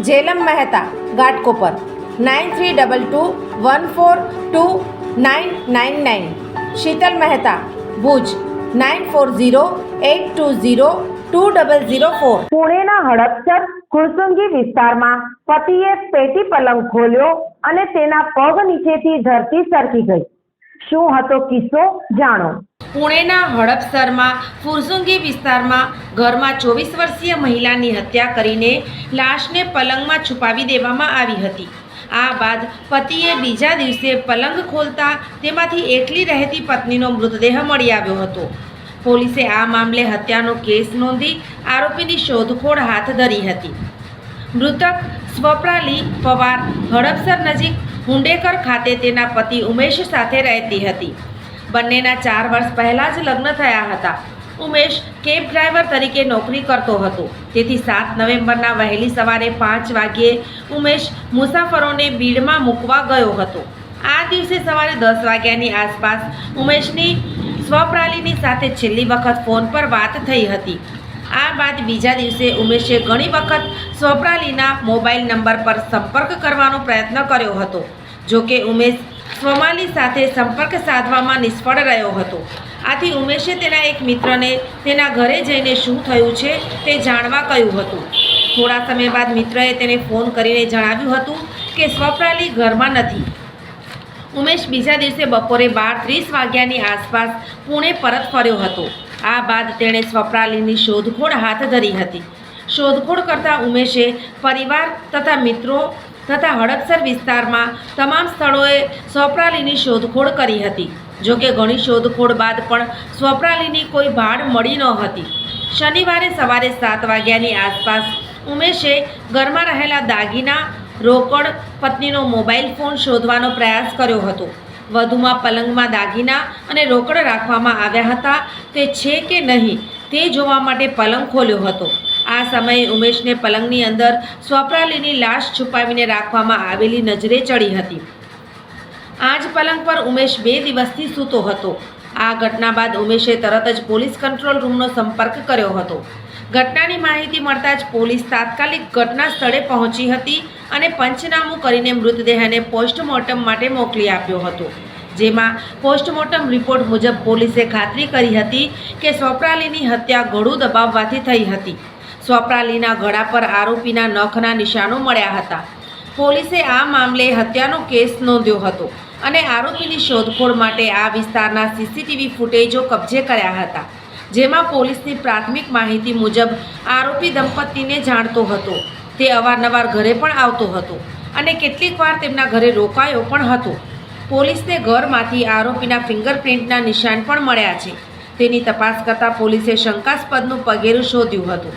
Jhelam Mehta Ghatkopar nine three double two one four two nine nine nine. Sheetal Mehta, Bhuj. Nine four zero eight two zero two double zero four. પુણેના Hadapsar Kursungi વિસ્તારમાં પતિએ પેટી પલંગ ખોલ્યો અને તેના પગ નીચેથી ધરતી સરકી ગઈ. શું હતો કિસ્સો? જાણો. પુણેના હડપસરમાં, ફુરસુંગી વિસ્તારમાં ઘરમાં ચોવીસ વર્ષીય મહિલાની હત્યા કરીને લાશને પલંગમાં છુપાવી દેવામાં આવી હતી. આ બાદ પતિએ બીજા દિવસે પલંગ ખોલતા તેમાંથી એકલી રહેતી પત્નીનો મૃતદેહ મળી આવ્યો હતો. પોલીસે આ મામલે હત્યાનો કેસ નોંધી આરોપીની શોધખોળ હાથ ધરી હતી. મૃતક સ્વપ્રાલી પવાર હડપસર નજીક હુંડેકર ખાતે તેના પતિ ઉમેશ સાથે રહેતી હતી. બંનેના ચાર વર્ષ પહેલાં જ લગ્ન થયા હતા. ઉમેશ કેબ ડ્રાઈવર તરીકે નોકરી કરતો હતો. તેથી સાત નવેમ્બરના વહેલી સવારે પાંચ વાગ્યે ઉમેશ મુસાફરોને ભીડમાં મૂકવા ગયો હતો. આ દિવસે સવારે દસ વાગ્યાની આસપાસ ઉમેશની સ્વપ્રાલીની સાથે છેલ્લી વખત ફોન પર વાત થઈ હતી. આ બાદ બીજા દિવસે ઉમેશે ઘણી વખત સ્વપ્રાલીના મોબાઈલ નંબર પર સંપર્ક કરવાનો પ્રયત્ન કર્યો હતો. જોકે ઉમેશ સ્વમાલી સાથે સંપર્ક સાધવામાં નિષ્ફળ રહ્યો હતો. આથી ઉમેશે તેના એક મિત્રને તેના ઘરે જઈને શું થયું છે તે જાણવા કહ્યું હતું. થોડા સમય બાદ મિત્રએ તેને ફોન કરીને જણાવ્યું હતું કે સ્વપ્રાલી ઘરમાં નથી. ઉમેશ બીજા દિવસે બપોરે બાર ત્રીસ વાગ્યાની આસપાસ પુણે પરત ફર્યો હતો. આ બાદ તેણે સ્વપ્રાલીની શોધખોળ હાથ ધરી હતી. શોધખોળ કરતાં ઉમેશે પરિવાર તથા મિત્રો તથા હડપસર વિસ્તારમાં તમામ સ્થળોએ સ્વપ્રાલીની શોધખોળ કરી હતી. જોકે ઘણી શોધખોળ બાદ પણ સ્વપ્રાલીની કોઈ ભાડ મળી ન હતી. શનિવારે સવારે સાત વાગ્યાની આસપાસ ઉમેશે ઘરમાં રહેલા દાગીના, રોકડ, પત્નીનો મોબાઈલ ફોન શોધવાનો પ્રયાસ કર્યો હતો. વધુમાં પલંગમાં દાગીના અને રોકડ રાખવામાં આવ્યા હતા. તે છે કે નહીં તે જોવા માટે પલંગ ખોલ્યો હતો. આ સમયે ઉમેશને પલંગની અંદર સ્વપ્રાલીની લાશ છુપાવીને રાખવામાં આવેલી નજરે ચડી હતી. આ જ પલંગ પર ઉમેશ બે દિવસથી સૂતો હતો. આ ઘટના બાદ ઉમેશે તરત જ પોલીસ કંટ્રોલ રૂમનો સંપર્ક કર્યો હતો. ઘટનાની માહિતી મળતા જ પોલીસ તાત્કાલિક ઘટના સ્થળે પહોંચી હતી અને પંચનામું કરીને મૃતદેહને પોસ્ટમોર્ટમ માટે મોકલી આપ્યો હતો. જેમાં પોસ્ટમોર્ટમ રિપોર્ટ મુજબ પોલીસે ખાતરી કરી હતી કે સોપરાલીની હત્યા ગળું દબાવવાથી થઈ હતી. સ્વપ્રાલીના ગળા પર આરોપીના નખના નિશાનો મળ્યા હતા. પોલીસે આ મામલે હત્યાનો કેસ નોંધ્યો હતો અને આરોપીની શોધખોળ માટે આ વિસ્તારના સીસીટીવી ફૂટેજો કબજે કર્યા હતા, જેમાં પોલીસની પ્રાથમિક માહિતી મુજબ આરોપી દંપતીને જાણતો હતો. તે અવારનવાર ઘરે પણ આવતો હતો અને કેટલીક વાર તેમના ઘરે રોકાયો પણ હતો. પોલીસને ઘરમાંથી આરોપીના ફિંગરપ્રિન્ટના નિશાન પણ મળ્યા છે. તેની તપાસ કરતાં પોલીસે શંકાસ્પદનું પગેરું શોધ્યું હતું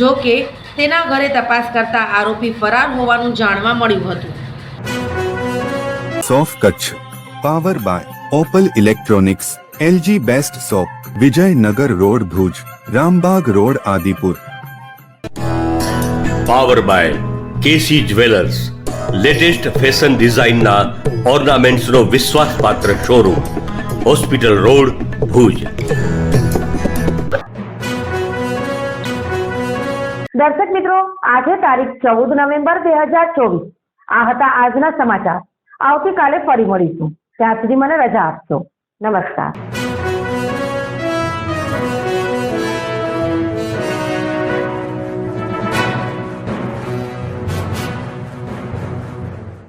જો કે તેના ઘરે તપાસ કરતા આરોપી ફરાર હોવાનું જાણવા મળ્યું હતું. સોફ Kutch power by Opal electronics LG best shop Vijaynagar road Bhuj Rambag road Adipur. Power by KC jewellers latest fashion ડિઝાઇનના ઓર્નામેન્ટ્સનો વિશ્વાસપાત્ર શોરૂમ. Hospital road Bhuj. દર્શક મિત્રો, આજે તારીખ ચૌદ નવેમ્બર બે હજાર ચોવીસ. આ હતા આજના સમાચાર. આવતીકાલે ફરી મળીશું. ત્યાં સુધી મને રજા આપશો નમસ્કાર.